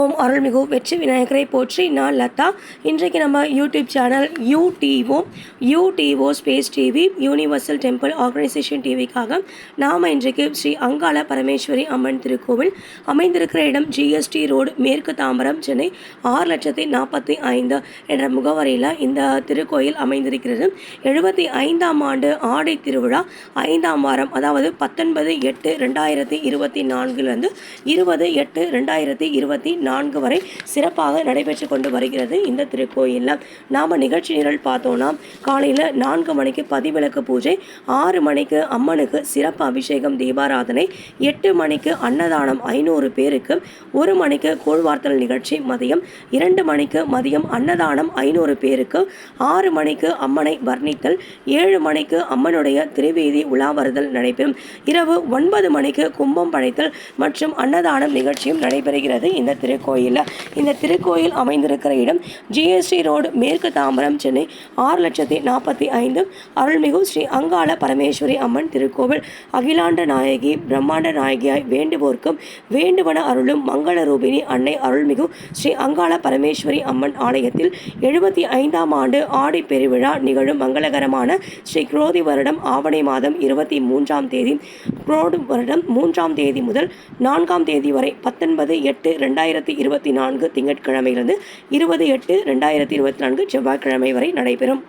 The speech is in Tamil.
ஓம் அருள்மிகு வெற்றி விநாயகரை போற்றி. நான் லதா. இன்றைக்கு நம்ம YouTube channel UTO UTO space TV universal temple organization டிவிக்காக நாம் இன்றைக்கு ஸ்ரீ அங்காள பரமேஸ்வரி அம்மன் திருக்கோவில் அமைந்திருக்கிற இடம் ஜிஎஸ்டி ரோடு மேற்கு தாம்பரம் சென்னை. ஆறு லட்சத்தி நாற்பத்தி ஐந்து என்ற முகவரியில் இந்த திருக்கோயில் அமைந்திருக்கிறது. எழுபத்தி ஐந்தாம் ஆண்டு ஆடை திருவிழா ஐந்தாம் வாரம் அதாவது பத்தொன்பது எட்டு ரெண்டாயிரத்தி இருபத்தி நான்குலேருந்து இருபது எட்டு ரெண்டாயிரத்தி இருபத்தி நான்கு வரை சிறப்பாக நடைபெற்று கொண்டு வருகிறது இந்த திருக்கோயிலில். நாம் நிகழ்ச்சி நிரல் பார்த்தோன்னா காலையில் நான்கு மணிக்கு பதிவிளக்கு பூஜை ஆறு மணிக்கு அம்மனுக்கு சிறப்பு அபிஷேகம் தீபாராதனை எட்டு மணிக்கு அன்னதானம் ஐநூறு பேருக்கு ஒரு மணிக்கு கோழ்வார்த்தல் நிகழ்ச்சி மதியம் இரண்டு மணிக்கு மதியம் அன்னதானம் ஐநூறு பேருக்கு ஆறு மணிக்கு அம்மனை வர்ணித்தல் ஏழு மணிக்கு அம்மனுடைய திருவீதி உலா வருதல் நடைபெறும். இரவு ஒன்பது மணிக்கு கும்பம் படைத்தல் மற்றும் அன்னதானம் நிகழ்ச்சியும் நடைபெறுகிறது இந்த திரு திருக்கோயிலில். இந்த திருக்கோயில் அமைந்திருக்கிற இடம் ஜிஎஸ்டி ரோடு மேற்கு தாம்பரம் சென்னை ஆறு லட்சத்தி நாற்பத்தி ஐந்து. அருள்மிகு ஸ்ரீ அங்காள பரமேஸ்வரி அம்மன் திருக்கோவில். அகிலாண்ட நாயகி பிரம்மாண்ட நாயகியாய் வேண்டுவோர்க்கும் வேண்டுவன அருளும் மங்கள ரூபினி அன்னை அருள்மிகு ஸ்ரீ அங்காள பரமேஸ்வரி அம்மன் ஆலயத்தில் எழுபத்தி ஐந்தாம் ஆண்டு ஆடி பெருவிழா நிகழும் மங்களகரமான ஸ்ரீ குரோதி வருடம் ஆவணி மாதம் இருபத்தி மூன்றாம் தேதி. குரோடு வருடம் மூன்றாம் தேதி முதல் நான்காம் தேதி வரை பத்தொன்பது எட்டு ரெண்டாயிரத்தி ரெண்டாயிரத்தி இருபத்தி நான்கு திங்கட்கிழமையிலிருந்து இருபது எட்டு ரெண்டாயிரத்தி இருபத்தி நான்கு செவ்வாய்க்கிழமை வரை நடைபெறும்.